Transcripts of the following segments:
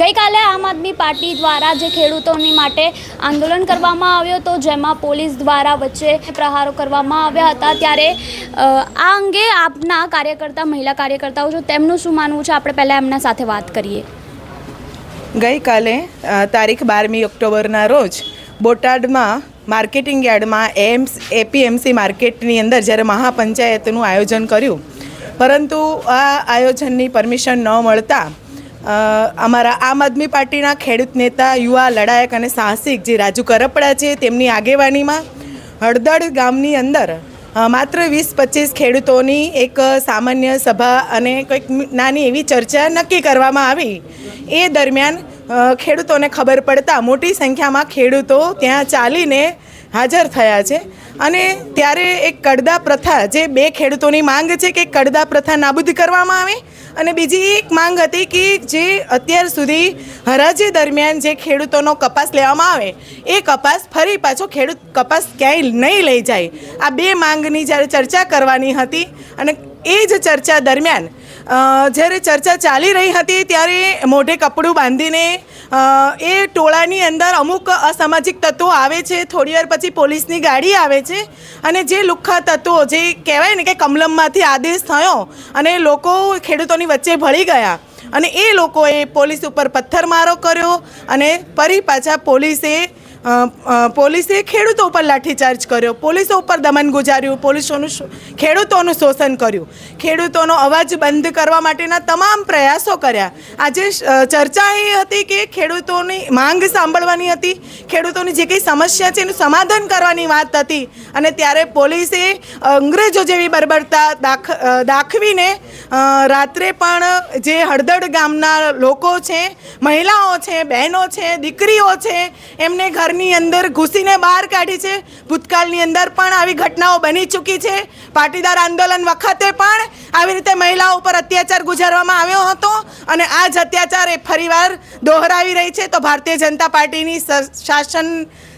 ગઈકાલે આમ આદમી પાર્ટી દ્વારા જે ખેડૂતોની માટે આંદોલન કરવામાં આવ્યો હતો, જેમાં પોલીસ દ્વારા વચ્ચે પ્રહારો કરવામાં આવ્યા હતા, ત્યારે આ અંગે આપના કાર્યકર્તા, મહિલા કાર્યકર્તાઓ છો, તેમનું શું માનવું છે? આપણે પહેલાં એમના સાથે વાત કરીએ. ગઈકાલે તારીખ બારમી ઓક્ટોબરના રોજ બોટાડમાં માર્કેટિંગ યાર્ડમાં એમ્સ, એપીએમસી માર્કેટની અંદર જ્યારે મહાપંચાયતનું આયોજન કર્યું, પરંતુ આ આયોજનની પરમિશન ન મળતા અમારા આમ આદમી પાર્ટીના ખેડૂત નેતા, યુવા, લડાયક અને સાહસિક જે રાજુ કરપડા છે, તેમની આગેવાનીમાં હળદળ ગામની અંદર માત્ર વીસ પચીસ ખેડૂતોની એક સામાન્ય સભા અને કંઈક નાની એવી ચર્ચા નક્કી કરવામાં આવી. એ દરમિયાન ખેડૂતોને ખબર પડતા મોટી સંખ્યામાં ખેડૂતો ત્યાં ચાલીને હાજર થયા છે. અને ત્યારે એક કડદા પ્રથા, જે બે ખેડૂતોની માંગ છે કે કડદા પ્રથા નાબૂદ કરવામાં આવે અને બીજી એક માંગ હતી કે જે અત્યાર સુધી હરાજી દરમિયાન જે ખેડૂતોનો કપાસ લેવામાં આવે, એ કપાસ ફરી પાછો ખેડૂત કપાસ ક્યાંય નહીં લઈ જાય. આ બે માંગની જ્યારે ચર્ચા કરવાની હતી અને એ જ ચર્ચા દરમિયાન જ્યારે ચર્ચા ચાલી રહી હતી ત્યારે મોઢે કપડું બાંધીને એ ટોળાની અંદર અમુક અસામાજિક તત્વો આવે છે. થોડી વાર પછી પોલીસની ગાડી આવે છે અને જે લુખ્ખા તત્વો, જે કહેવાય ને કે કમલમમાંથી આદેશ થયો અને લોકો ખેડૂતોની વચ્ચે ભળી ગયા અને એ લોકોએ પોલીસ ઉપર પથ્થરમારો કર્યો અને ફરી પાછા પોલીસે પોલીસે ખેડૂતો ઉપર લાઠીચાર્જ કર્યો. પોલીસો ઉપર દમન ગુજાર્યું. પોલીસોનું ખેડૂતોનું શોષણ કર્યું. ખેડૂતોનો અવાજ બંધ કરવા માટેના તમામ પ્રયાસો કર્યા. આજે ચર્ચા એ હતી કે ખેડૂતોની માંગ સાંભળવાની હતી. ખેડૂતોની જે કંઈ સમસ્યા છે એનું સમાધાન કરવાની વાત હતી. અને ત્યારે પોલીસે અંગ્રેજો જેવી બરબરતા દાખ દાખવીને રાત્રે પણ જે હળદળ ગામના લોકો છે, મહિલાઓ છે, બહેનો છે, દીકરીઓ છે, એમને ઘરની અંદર ઘૂસીને બહાર કાઢી છે. ભૂતકાળની અંદર પણ આવી ઘટનાઓ બની ચૂકી છે. પાટીદાર આંદોલન વખતે પણ આવી રીતે મહિલાઓ ઉપર અત્યાચાર ગુજારવામાં આવ્યો હતો અને આ જ અત્યાચાર એ ફરીવાર દોહરાવી રહી છે. તો ભારતીય જનતા પાર્ટીની શાસન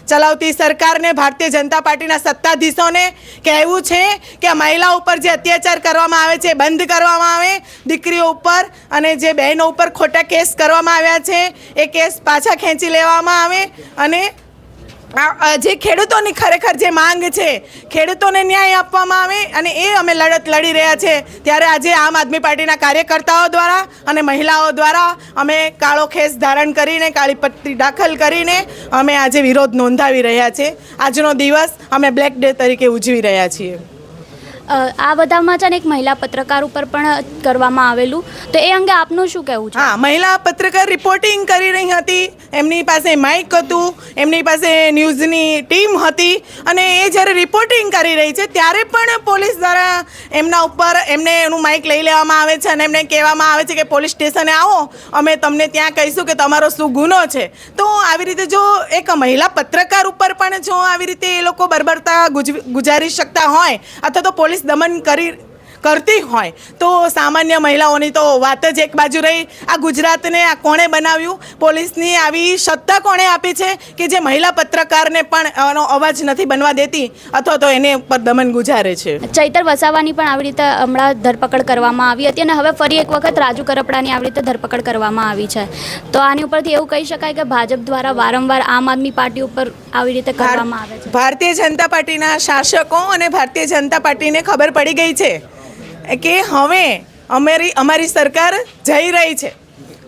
ચલાવતી સરકારને ભારતીય જનતા પાર્ટીના સત્તાધીશોને કહેવું છે કે મહિલા ઉપર જે અત્યાચાર કરવામાં આવે છે બંધ બંધ કરવામાં આવે, દીકરીઓ ઉપર અને જે બહેનો ઉપર ખોટા કેસ કરવામાં આવ્યા છે, એ કેસ પાછા ખેંચી લેવામાં આવે અને જે ખેડૂતોની ખરેખર જે માંગ છે, ખેડૂતોને ન્યાય આપવામાં આવે અને એ અમે લડત લડી રહ્યા છે. ત્યારે આજે આમ આદમી પાર્ટીના કાર્યકર્તાઓ દ્વારા અને મહિલાઓ દ્વારા અમે કાળો ખેસ ધારણ કરીને, કાળી પટ્ટી દાખલ કરીને અમે આજે વિરોધ નોંધાવી રહ્યા છે. આજનો દિવસ અમે બ્લેક ડે તરીકે ઉજવી રહ્યા છીએ. આ બધામાં છે ને એક મહિલા પત્રકાર ઉપર પણ કરવામાં આવેલું. તો એ અંગે આપનું શું કહેવું છે? હા, મહિલા પત્રકાર રિપોર્ટિંગ કરી રહી હતી. એમની પાસે માઇક હતું. એમની પાસે ન્યૂઝની ટીમ હતી. અને એ જ્યારે રિપોર્ટિંગ કરી રહી છે, ત્યારે પણ પોલીસ દ્વારા એમના ઉપર એમને એનું માઇક લઈ લેવામાં આવે છે અને એમને કહેવામાં આવે છે કે, પોલીસ સ્ટેશને આવો. અમે તમને ત્યાં કહીશું કે તમારો શું ગુનો છે. તો આવી રીતે જો એક મહિલા પત્રકાર ઉપર પણ જો આવી રીતે એ લોકો બરબરતા ગુજ- ગુજારી શકતા હોય, અથવા તો પોલીસ દમન કરી કરતી હોય. તો સામાન્ય મહિલાઓની તો વાત જ એક બાજુ રહી. આ ગુજરાતને આ કોણે બનાવ્યું? પોલીસની આવી સત્તા કોણે આપી છે કે જે મહિલા પત્રકારને પણ આનો અવાજ નથી બનવા દેતી અથવા તો એને ઉપર દમન ગુજારે છે? ચૈતર વસાવાની પણ આવી રીતે હમણાં ધરપકડ કરવામાં આવી હતી અને હવે ફરી એક વખત રાજુ કરપડાની આવી રીતે ધરપકડ કરવામાં આવી છે. તો આની ઉપરથી એવું કહી શકાય કે ભાજપ દ્વારા વારંવાર આમ આદમી પાર્ટી ઉપર આવી રીતે કરવામાં આવે છે. ભારતીય જનતા પાર્ટીના શાસકો અને ભારતીય જનતા પાર્ટીને ખબર પડી ગઈ છે. કે હવે અમારી અમારી સરકાર જઈ રહી છે.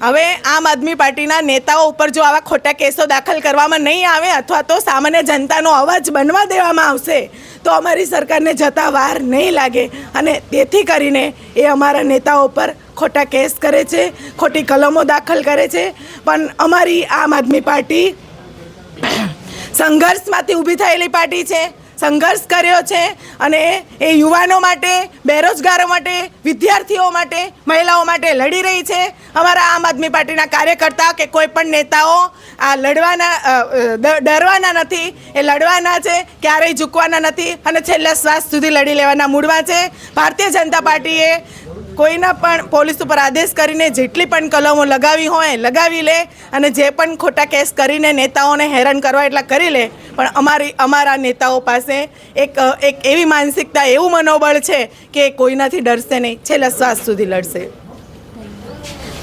હવે આમ આદમી પાર્ટીના નેતાઓ ઉપર જો આવા ખોટા કેસો દાખલ કરવામાં નહીં આવે અથવા તો સામાન્ય જનતાનો અવાજ બનવા દેવામાં આવશે, તો અમારી સરકારને જતા વાર નહીં લાગે. અને તેથી કરીને એ અમારા નેતાઓ પર ખોટા કેસ કરે છે, ખોટી કલમો દાખલ કરે છે. પણ અમારી આમ આદમી પાર્ટી સંઘર્ષમાંથી ઊભી થયેલી પાર્ટી છે. સંઘર્ષ કર્યો છે અને એ યુવાનો માટે, બેરોજગારો માટે, વિદ્યાર્થીઓ માટે, મહિલાઓ માટે લડી રહી છે. અમારા આમ આદમી પાર્ટીના કાર્યકર્તા કે કોઈ પણ નેતાઓ આ લડવાના ડરવાના નથી. એ લડવાના છે, ક્યારેય ઝૂકવાના નથી અને છેલ્લા શ્વાસ સુધી લડી લેવાના મૂડમાં છે. ભારતીય જનતા પાર્ટીએ કોઈના પણ પોલીસ ઉપર આદેશ કરીને જેટલી પણ કલમો લગાવી હોય, લગાવી લે અને જે પણ ખોટા કેસ કરીને નેતાઓને હેરાન કરવા એટલા કરી લે. પણ અમારી, અમારા નેતાઓ પાસે એક એક એવી માનસિકતા, એવું મનોબળ છે કે કોઈનાથી ડરશે નહીં. છેલ્લા શ્વાસ સુધી લડશે.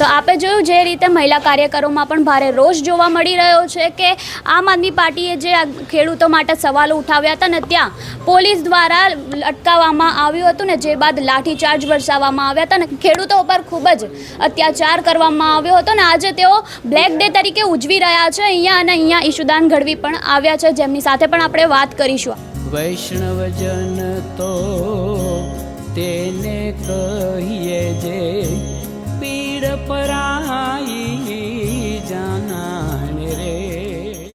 તો આપે જોયું જે રીતે મહિલા કાર્યકરોમાં પણ ભારે રોષ જોવા મળી રહ્યો છે કે આમ આદમી પાર્ટીએ જે ખેડૂતો માટે સવાલો ઉઠાવ્યા હતા ને ત્યાં પોલીસ દ્વારા અટકાવવામાં આવ્યું હતું ને જે બાદ લાઠીચાર્જ વરસાવવામાં આવ્યા હતા ને ખેડૂતો ઉપર ખૂબ જ અત્યાચાર કરવામાં આવ્યો હતો ને આજે તેઓ બ્લેક ડે તરીકે ઉજવી રહ્યા છે. અહીંયા અને અહીંયા ઈશુદાન ગઢવી પણ આવ્યા છે. જેમની સાથે પણ આપણે વાત કરીશું. વૈષ્ણવજન તો તેને કહીએ જે